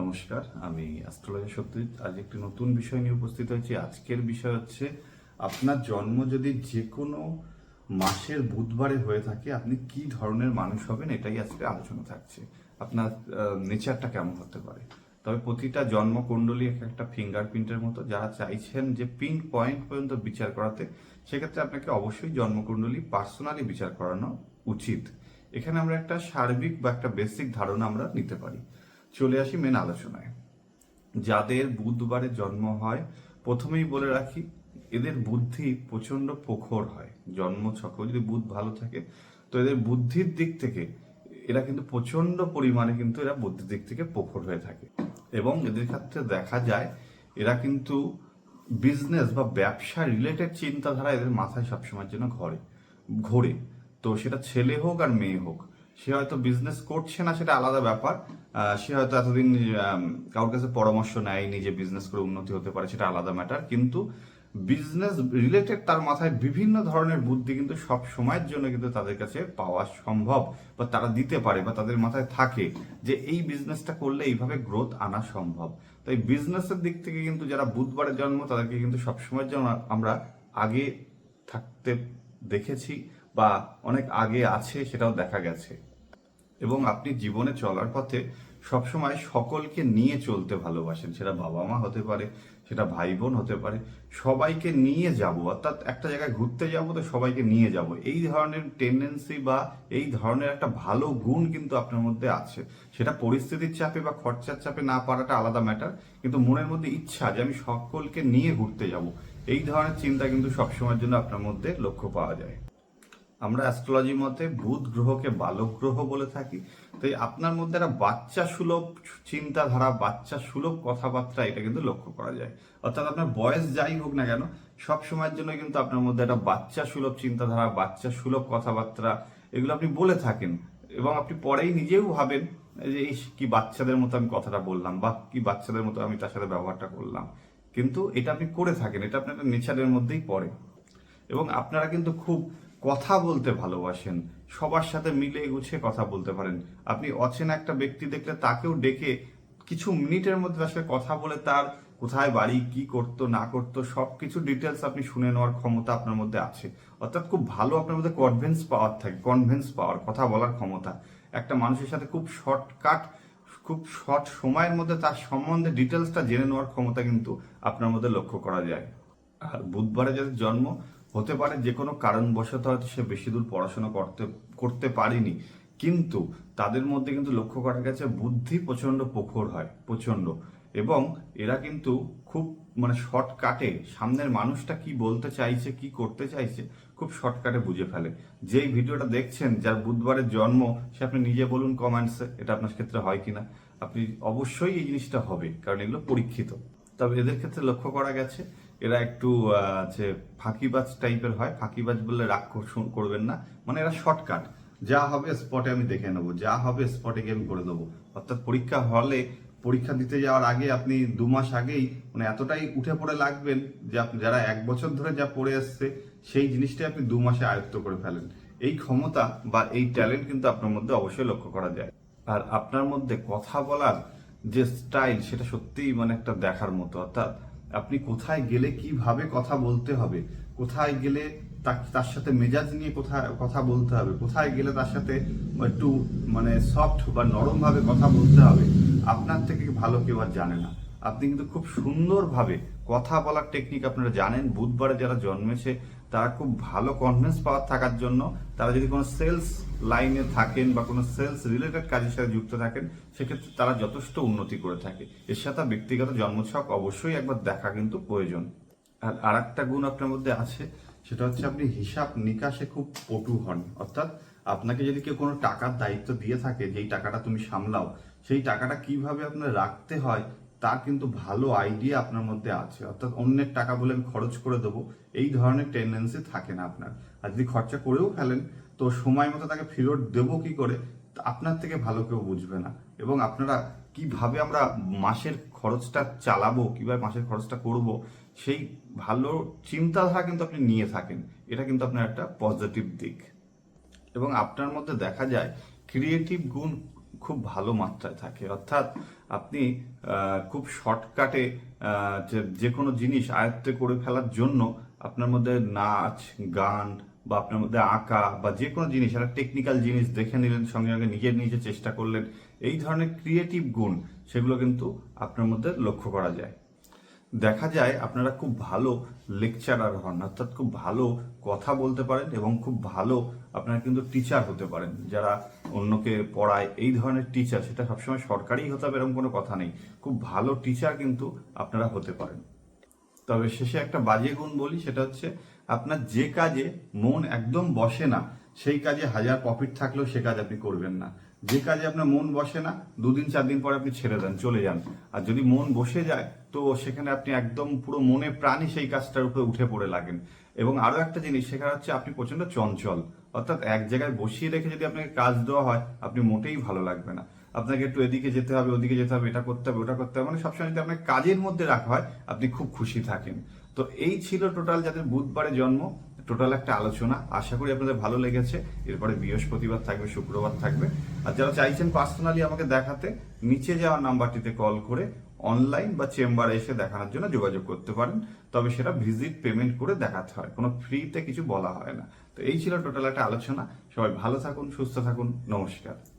নমস্কার, আমি অ্যাস্ট্রোলজি সত্যজিৎ। আজ একটি নতুন বিষয় নিয়ে উপস্থিত হয়েছি। আজকের বিষয় হচ্ছে, আপনার জন্ম যদি যে কোনো মাসের বুধবারে হয়ে থাকে, আপনি কি ধরনের মানুষ হবেন এটাই আজকে আলোচনা থাকছে। আপনার নেচারটা কেমন হতে পারে? তবে প্রতিটা জন্মকুণ্ডলী এক একটা ফিঙ্গারপ্রিন্টের মতো। যারা চাইছেন যে পিন পয়েন্ট পর্যন্ত বিচার করাতে, সেক্ষেত্রে আপনাকে অবশ্যই জন্মকুণ্ডলী পার্সোনালি বিচার করানো উচিত। এখানে আমরা একটা সার্বিক বা একটা বেসিক ধারণা আমরা নিতে পারি। চলে আসি মেন আলোচনায়। যাদের বুধবারে জন্ম হয়, প্রথমেই বলে রাখি, এদের বুদ্ধি প্রচণ্ড প্রখর হয়। জন্ম ছক, যদি বুধ ভালো থাকে, তো এদের বুদ্ধির দিক থেকে এরা কিন্তু প্রচণ্ড পরিমাণে কিন্তু এরা বুদ্ধির দিক থেকে প্রখর হয়ে থাকে। এবং এদের ক্ষেত্রে দেখা যায়, এরা কিন্তু বিজনেস বা ব্যবসা রিলেটেড চিন্তাধারা এদের মাথায় সবসময়ের জন্য ঘরে, ঘোরে। তো সেটা ছেলে হোক আর মেয়ে হোক সে হয়তো বিজনেস করছে না, সেটা আলাদা ব্যাপার। সে হয়তো এতদিন কারোর কাছে পরামর্শ নেয় নিজে বিজনেস করে উন্নতি হতে পারে, সেটা আলাদা ম্যাটার কিন্তু বিজনেস রিলেটেড তার মাথায় বিভিন্ন ধরনের বুদ্ধি কিন্তু সব সময়ের জন্য কিন্তু তাদের কাছে পাওয়া সম্ভব বা তারা দিতে পারে বা তাদের মাথায় থাকে যে এই বিজনেসটা করলে এইভাবে গ্রোথ আনা সম্ভব। তাই বিজনেসের দিক থেকে কিন্তু যারা বুধবারের জন্ম, তাদেরকে কিন্তু সবসময়ের জন্য আমরা আগে থাকতে দেখেছি বা অনেক আগে আছে, সেটাও দেখা গেছে। এবং আপনি জীবনে চলার পথে সবসময় সকলকে নিয়ে চলতে ভালোবাসেন। সেটা বাবা মা হতে পারে, সেটা ভাই বোন হতে পারে, সবাইকে নিয়ে যাব। অর্থাৎ একটা জায়গায় ঘুরতে যাব তো সবাইকে নিয়ে যাব। এই ধরনের টেন্ডেন্সি বা এই ধরনের একটা ভালো গুণ কিন্তু আপনার মধ্যে আছে। সেটা পরিস্থিতির চাপে বা খরচার চাপে না পারাটা আলাদা ম্যাটার কিন্তু মনের মধ্যে ইচ্ছা যে আমি সকলকে নিয়ে ঘুরতে যাব। এই ধরনের চিন্তা কিন্তু সবসময়ের জন্য আপনার মধ্যে লক্ষ্য পাওয়া যায়। আমরা অ্যাস্ট্রোলজি মতে বুধ গ্রহকে বালক গ্রহ বলে থাকি। তাই আপনার মধ্যে একটা বাচ্চা সুলভ চিন্তাধারা, বাচ্চা সুলভ কথাবার্তা, এটা কিন্তু লক্ষ্য করা যায়। অর্থাৎ আপনার বয়স যাই হোক না কেন, সব সময়ের জন্য কিন্তু আপনার মধ্যে একটা বাচ্চা সুলভ চিন্তাধারা, বাচ্চা সুলভ কথাবার্তা, এগুলো আপনি বলে থাকেন। এবং আপনি পরেই নিজেও ভাবেন যে এই কি বাচ্চাদের মতো আমি কথাটা বললাম, বা কি বাচ্চাদের মতো আমি তার সাথে ব্যবহারটা করলাম। কিন্তু এটা আপনি করে থাকেন, এটা আপনার নেচারের মধ্যেই পড়ে। এবং আপনারা কিন্তু খুব কথা বলতে ভালোবাসেন, সবার সাথে মিলে গুছিয়ে কথা বলতে পারেন। আপনি অচেনা একটা ব্যক্তি দেখলে তাকেও ডেকে কিছু মিনিটের মধ্যে তার সাথে কথা বলে তার কোথায় বাড়ি, কি করতো, না করতো সব কিছু ডিটেলস আপনি শুনে নেওয়ার ক্ষমতা আপনার মধ্যে আছে। অর্থাৎ খুব ভালো আপনার মধ্যে কনভেন্স পাওয়ার থাকে কনভেন্স পাওয়ার কথা বলার ক্ষমতা। একটা মানুষের সাথে খুব শর্টকাট খুব শর্ট সময়ের মধ্যে তার সম্বন্ধে ডিটেলসটা জেনে নেওয়ার ক্ষমতা কিন্তু আপনার মধ্যে লক্ষ্য করা যায়। আর বুধবারে যাদের জন্ম হতে পারে, যে কোনো কারণবশত হয়তো সে বেশি দূর পড়াশোনা করতে করতে পারেনি। কিন্তু তাদের মধ্যে কিন্তু লক্ষ্য করা গেছে, বুদ্ধি প্রচণ্ড প্রখর হয় প্রচণ্ড এবং এরা কিন্তু খুব মানে শর্টকাটে সামনের মানুষটা কি বলতে চাইছে, কি করতে চাইছে, খুব শর্টকাটে বুঝে ফেলে। যেই ভিডিওটা দেখছেন, যার বুধবারের জন্ম, সে আপনি নিজে বলুন কমেন্টসে এটা আপনার ক্ষেত্রে হয় কিনা। আপনি অবশ্যই এই জিনিসটা হবে, কারণ এগুলো পরীক্ষিত। তবে এদের ক্ষেত্রে লক্ষ্য করা গেছে এরা একটু যে ফাঁকিবাজ টাইপের হয়। ফাঁকিবাজ বললে রাগ করবেন না। মানে এরা শর্টকাট যা হবে স্পটে আমি দেখে নেব। যা হবে স্পটে গিয়ে আমি করে দেবো। অর্থাৎ পরীক্ষা হলে পরীক্ষা দিতে যাওয়ার আগে আপনি দু মাস আগেই মানে এতটাই উঠে পড়ে লাগবেন যে আপনি যারা এক বছর ধরে যা পড়ে আসছে সেই জিনিসটাই আপনি দু মাসে আয়ত্ত করে ফেলেন। এই ক্ষমতা বা এই ট্যালেন্ট কিন্তু আপনার মধ্যে অবশ্যই লক্ষ্য করা যায়। আর আপনার মধ্যে কথা বলার যে স্টাইল সেটা সত্যিই মানে একটা দেখার মতো। অর্থাৎ আপনি কোথায় গেলে কীভাবে কথা বলতে হবে? কোথায় গেলে তার সাথে মেজাজ নিয়ে কোথায় কথা বলতে হবে? কোথায় গেলে তার সাথে একটু মানে সফট বা নরমভাবে কথা বলতে হবে? আপনার থেকে ভালো কেউ আর জানে না। আপনি কিন্তু খুব সুন্দরভাবে কথা বলার টেকনিক আপনারা জানেন, বুধবারে যারা জন্মেছে, তারা খুব ভালো কনফিডেন্স পাওয়ার থাকার জন্য তারা যদি কোনো সেলস লাইনে থাকেন বা কোনো সেলস রিলেটেড কাজের সাথে যুক্ত থাকেন, সেক্ষেত্রে তারা যথেষ্ট উন্নতি করে থাকে। এর সাথে ব্যক্তিগত জন্মছক অবশ্যই একবার দেখা কিন্তু প্রয়োজন। আর আর একটা গুণ আপনার মধ্যে আছে, সেটা হচ্ছে আপনি হিসাব নিকাশে খুব পটু হন। অর্থাৎ আপনাকে যদি কেউ কোনো টাকার দায়িত্ব দিয়ে থাকে, যেই টাকাটা তুমি সামলাও, সেই টাকাটা কীভাবে আপনার রাখতে হয় তার কিন্তু ভালো আইডিয়া আপনার মধ্যে আছে। অর্থাৎ অন্যের টাকা বলে আমি খরচ করে দেবো, এই ধরনের টেন্ডেন্সি থাকে না আপনার। আর যদি খরচা করেও ফেলেন, তো সময় মতো তাকে ফেরত দেবো কি করে আপনার থেকে ভালো কেউ বুঝবে না। এবং আপনারা কীভাবে আমরা মাসের খরচটা চালাবো, কীভাবে মাসের খরচটা করব, সেই ভালো চিন্তাধারা কিন্তু আপনি নিয়ে থাকেন। এটা কিন্তু আপনার একটা পজিটিভ দিক। এবং আপনার মধ্যে দেখা যায় ক্রিয়েটিভ গুণ খুব ভালো মাত্রায় থাকে। অর্থাৎ আপনি খুব শর্টকাটে যে কোনো জিনিস আয়ত্তে করে ফেলার জন্য আপনার মধ্যে নাচ, গান বা আপনার মধ্যে আঁকা বা যে কোনো জিনিস, একটা টেকনিক্যাল জিনিস দেখে নিলেন, সঙ্গে সঙ্গে নিজের নিজে চেষ্টা করলেন, এই ধরনের ক্রিয়েটিভ গুণ, সেগুলো কিন্তু আপনার মধ্যে লক্ষ্য করা যায়। দেখা যায় আপনারা খুব ভালো লেকচারার হন, অর্থাৎ খুব ভালো কথা বলতে পারেন এবং খুব ভালো আপনারা কিন্তু টিচার হতে পারেন। যারা অন্যকে পড়ায়, এই ধরনের টিচার সেটা সবসময় সরকারি হতে হবে এরকম কোনো কথা নেই। খুব ভালো টিচার কিন্তু আপনারা হতে পারেন। তবে শেষে একটা বাজে গুণ বলি, সেটা হচ্ছে আপনার যে কাজে মন একদম বসে না সেই কাজে হাজার প্রফিট থাকলেও সে কাজ আপনি করবেন না। যে কাজে আপনার মন বসে না, দুদিন, চার দিন পরে আপনি ছেড়ে দেন, চলে যান। আর যদি মন বসে যায়, তো সেখানে আপনি একদম পুরো মনে প্রাণী সেই কাজটার উপরে উঠে পড়ে লাগেন। এবং আরও একটা জিনিস, সেখানে হচ্ছে আপনি প্রচণ্ড চঞ্চল। অর্থাৎ এক জায়গায় বসিয়ে রেখে যদি আপনাকে কাজ দেওয়া হয়, আপনি মোটেই ভালো লাগবে না। আপনাকে একটু এদিকে যেতে হবে, ওদিকে যেতে হবে, এটা করতে হবে, ওটা করতে হবে। মানে সবসময় যদি আপনাকে কাজের মধ্যে রাখা হয়, আপনি খুব খুশি থাকেন। তো এই ছিল টোটাল যাদের বুধবারে জন্ম টোটাল একটা আলোচনা। আশা করি আপনাদের ভালো লেগেছে। এরপরে বৃহস্পতিবার থাকবে, শুক্রবার থাকবে। আর যারা চাইছেন পার্সোনালি আমাকে দেখাতে, নিচে যাওয়ার নাম্বারটিতে কল করে অনলাইন বা চেম্বারে এসে দেখানোর জন্য যোগাযোগ করতে পারেন। তবে সেটা ভিজিট পেমেন্ট করে দেখাতে হয়। কোনো ফ্রিতে কিছু বলা হয় না। তো এই ছিল টোটাল একটা আলোচনা। সবাই ভালো থাকুন, সুস্থ থাকুন। নমস্কার।